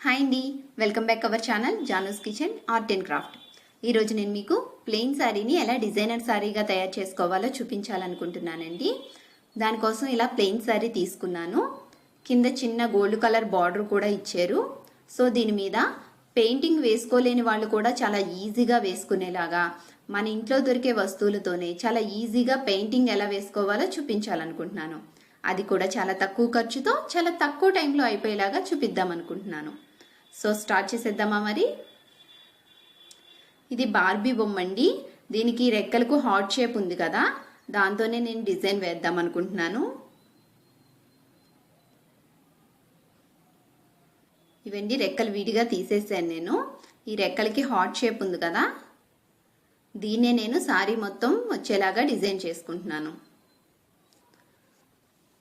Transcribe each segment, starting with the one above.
Hi అండి welcome back our channel Janos kitchen art and craft ఈరోజు నేను మీకు ప్లెయిన్ శారీని ఎలా డిజైనర్ శారీగా తయారు చేసుకోవాలో చూపించాలనుకుంటున్నానండి దానికోసం ఇలా ప్లెయిన్ శారీ తీసుకున్నాను. కింద చిన్న గోల్డ్ కలర్ బార్డర్ కూడా ఇచ్చారు. సో దీని మీద పెయింటింగ్ వేసుకోలేని వాళ్ళు కూడా చాలా ఈజీగా వేసుకునేలాగా మన ఇంట్లో దొరికే వస్తువులతోనే చాలా ఈజీగా పెయింటింగ్ ఎలా వేసుకోవాలో చూపించాలనుకుంటున్నాను. అది కూడా చాలా తక్కువ ఖర్చుతో చాలా తక్కువ టైంలో అయిపోయేలాగా చూపిద్దాం అనుకుంటున్నాను సో స్టార్ట్ చేసేద్దామా మరి? ఇది బార్బీ బొమ్మ అండి దీనికి రెక్కలకు హార్ట్ షేప్ ఉంది కదా. దాంతోనే నేను డిజైన్ వేద్దాం అనుకుంటున్నాను. ఇవండి రెక్కలు విడిగా తీసేసాను నేను. ఈ రెక్కలకి హార్ట్ షేప్ ఉంది కదా. దీన్నే నేను సారీ మొత్తం వచ్చేలాగా డిజైన్ చేసుకుంటున్నాను.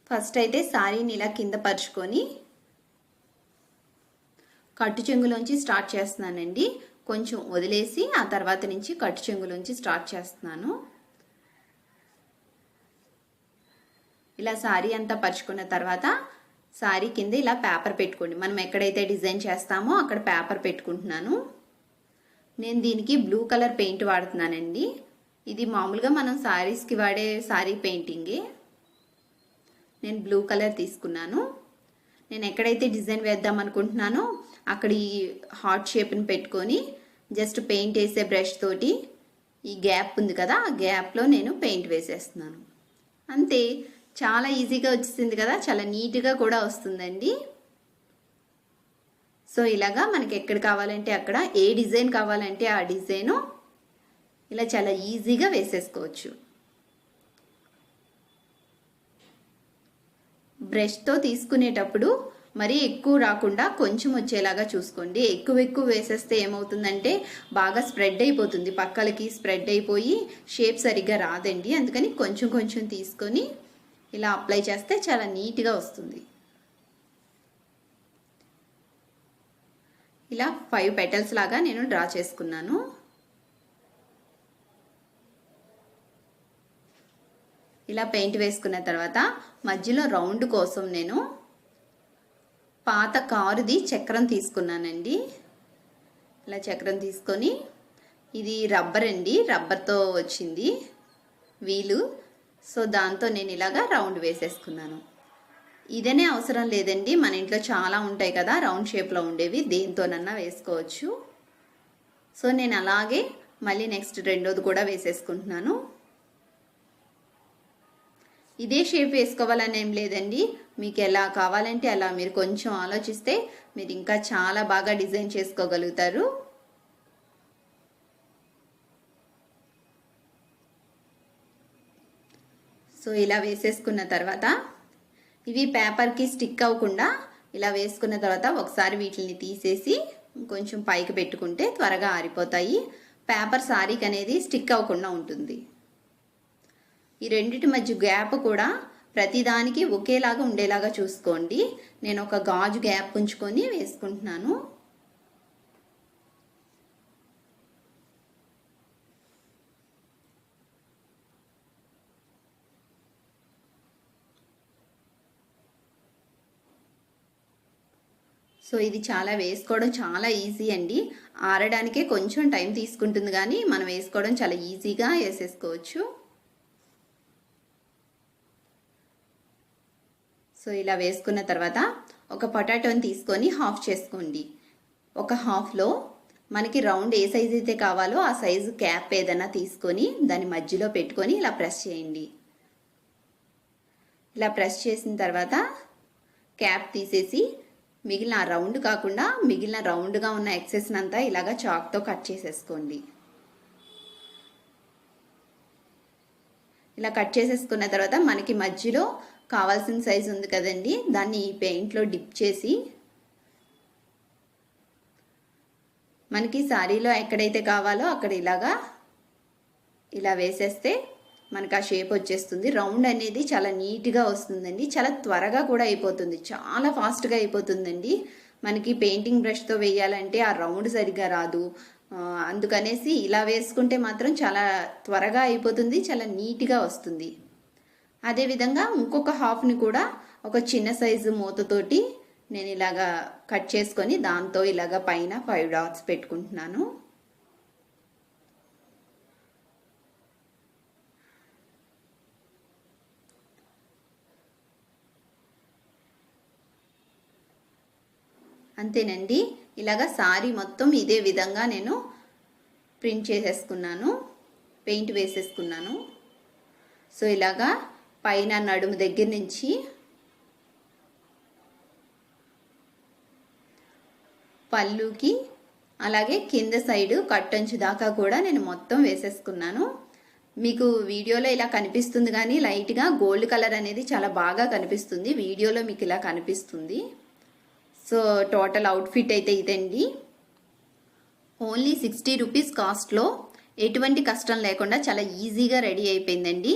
ఫస్ట్ అయితే సారీని ఇలా కింద పరుచుకొని కట్టు చెంగులోంచి స్టార్ట్ చేస్తున్నానండి. కొంచెం వదిలేసి ఆ తర్వాత నుంచి కట్టు చెంగులోంచి స్టార్ట్ చేస్తున్నాను. ఇలా సారీ అంతా పరుచుకున్న తర్వాత సారీ కింద ఇలా పేపర్ పెట్టుకోండి. మనం ఎక్కడైతే డిజైన్ చేస్తామో అక్కడ పేపర్ పెట్టుకుంటున్నాను. నేను దీనికి బ్లూ కలర్ పెయింట్ వాడుతున్నానండి. ఇది మామూలుగా మనం సారీస్కి వాడే సారీ పెయింటింగే. నేను బ్లూ కలర్ తీసుకున్నాను. నేను ఎక్కడైతే డిజైన్ వేద్దాం అనుకుంటున్నానో అక్కడ ఈ హార్ట్ షేప్ని పెట్టుకొని జస్ట్ పెయింట్ వేసే బ్రష్ తోటి ఈ గ్యాప్ ఉంది కదా ఆ గ్యాప్లో నేను పెయింట్ వేసేస్తున్నాను. అంతే చాలా ఈజీగా వచ్చేసింది కదా చాలా నీట్గా కూడా వస్తుందండి. సో ఇలాగా మనకి ఎక్కడ కావాలంటే అక్కడ ఏ డిజైన్ కావాలంటే ఆ డిజైను ఇలా చాలా ఈజీగా వేసేసుకోవచ్చు. బ్రష్తో తీసుకునేటప్పుడు మరీ ఎక్కువ రాకుండా కొంచెం వచ్చేలాగా చూసుకోండి. ఎక్కువ ఎక్కువ వేసేస్తే ఏమవుతుందంటే బాగా స్ప్రెడ్ అయిపోతుంది. పక్కలకి స్ప్రెడ్ అయిపోయి షేప్ సరిగ్గా రాదండి. అందుకని కొంచెం కొంచెం తీసుకొని ఇలా అప్లై చేస్తే చాలా నీట్గా వస్తుంది. ఇలా ఫైవ్ పెటల్స్ లాగా నేను డ్రా చేసుకున్నాను. ఇలా పెయింట్ వేసుకున్న తర్వాత మధ్యలో రౌండ్ కోసం నేను పాత కారుది చక్రం తీసుకున్నానండి. ఇలా చక్రం తీసుకొని ఇది రబ్బర్ అండి రబ్బర్తో వచ్చింది వీలు. సో దాంతో నేను ఇలాగా రౌండ్ వేసేసుకున్నాను. ఇదనే అవసరం లేదండి మన ఇంట్లో చాలా ఉంటాయి కదా రౌండ్ షేప్లో ఉండేవి దేంతోనన్నా వేసుకోవచ్చు. సో నేను అలాగే మళ్ళీ నెక్స్ట్ రెండోది కూడా వేసేసుకుంటున్నాను. ఇదే షేప్ వేసుకోవాలని ఏం లేదండి. మీకు ఎలా కావాలంటే అలా మీరు కొంచెం ఆలోచిస్తే మీరు ఇంకా చాలా బాగా డిజైన్ చేసుకోగలుగుతారు. సో ఇలా వేసేసుకున్న తర్వాత ఇవి పేపర్కి స్టిక్ అవ్వకుండా ఇలా వేసుకున్న తర్వాత ఒకసారి వీటిని తీసేసి కొంచెం పైకి పెట్టుకుంటే త్వరగా ఆరిపోతాయి. పేపర్ సారీకి అనేది స్టిక్ అవ్వకుండా ఉంటుంది. ఈ రెండిటి మధ్య గ్యాప్ కూడా ప్రతిదానికి ఒకేలాగా ఉండేలాగా చూసుకోండి. నేను ఒక గాజు గ్యాప్ ఉంచుకొని వేసుకుంటున్నాను. సో ఇది చాలా వేసుకోవడం చాలా ఈజీ అండి. ఆరడానికే కొంచెం టైం తీసుకుంటుంది కానీ మనం వేసుకోవడం చాలా ఈజీగా వేసేసుకోవచ్చు. సో ఇలా వేసుకున్న తర్వాత ఒక పొటాటోని తీసుకొని హాఫ్ చేసుకోండి. ఒక హాఫ్లో మనకి రౌండ్ ఏ సైజ్ అయితే కావాలో ఆ సైజు క్యాప్ ఏదైనా తీసుకొని దాని మధ్యలో పెట్టుకొని ఇలా ప్రెస్ చేయండి. ఇలా ప్రెస్ చేసిన తర్వాత క్యాప్ తీసేసి మిగిలిన ఆ రౌండ్ కాకుండా మిగిలిన రౌండ్గా ఉన్న ఎక్సెస్ని అంతా ఇలాగా చాక్తో కట్ చేసేసుకోండి. ఇలా కట్ చేసేసుకున్న తర్వాత మనకి మధ్యలో కావాల్సిన సైజు ఉంది కదండి దాన్ని ఈ పెయింట్లో డిప్ చేసి మనకి శారీలో ఎక్కడైతే కావాలో అక్కడ ఇలాగా ఇలా వేసేస్తే మనకు ఆ షేప్ వచ్చేస్తుంది. రౌండ్ అనేది చాలా నీట్గా వస్తుందండి. చాలా త్వరగా కూడా అయిపోతుంది. చాలా ఫాస్ట్గా అయిపోతుందండి. మనకి పెయింటింగ్ బ్రష్తో వేయాలంటే ఆ రౌండ్ సరిగ్గా రాదు. అందుకనేసి ఇలా వేసుకుంటే మాత్రం చాలా త్వరగా అయిపోతుంది చాలా నీట్గా వస్తుంది. అదేవిధంగా ఇంకొక హాఫ్ని కూడా ఒక చిన్న సైజు మూతతోటి నేను ఇలాగా కట్ చేసుకొని దాంతో ఇలాగ పైన ఫైవ్ డాట్స్ పెట్టుకుంటున్నాను. అంతేనండి. ఇలాగ సారీ మొత్తం ఇదే విధంగా నేను ప్రింట్ చేసేసుకున్నాను. పెయింట్ వేసేసుకున్నాను. సో ఇలాగా పైన నడుము దగ్గర నుంచి పళ్ళుకి అలాగే కింద సైడ్ కట్టంచు దాకా కూడా నేను మొత్తం వేసేసుకున్నాను. మీకు వీడియోలో ఇలా కనిపిస్తుంది కానీ లైట్గా గోల్డ్ కలర్ అనేది చాలా బాగా కనిపిస్తుంది. వీడియోలో మీకు ఇలా కనిపిస్తుంది. సో టోటల్ అవుట్ఫిట్ అయితే ఇదండి. ఓన్లీ సిక్స్టీ రూపీస్ కాస్ట్లో ఎటువంటి కష్టం లేకుండా చాలా ఈజీగా రెడీ అయిపోయిందండి.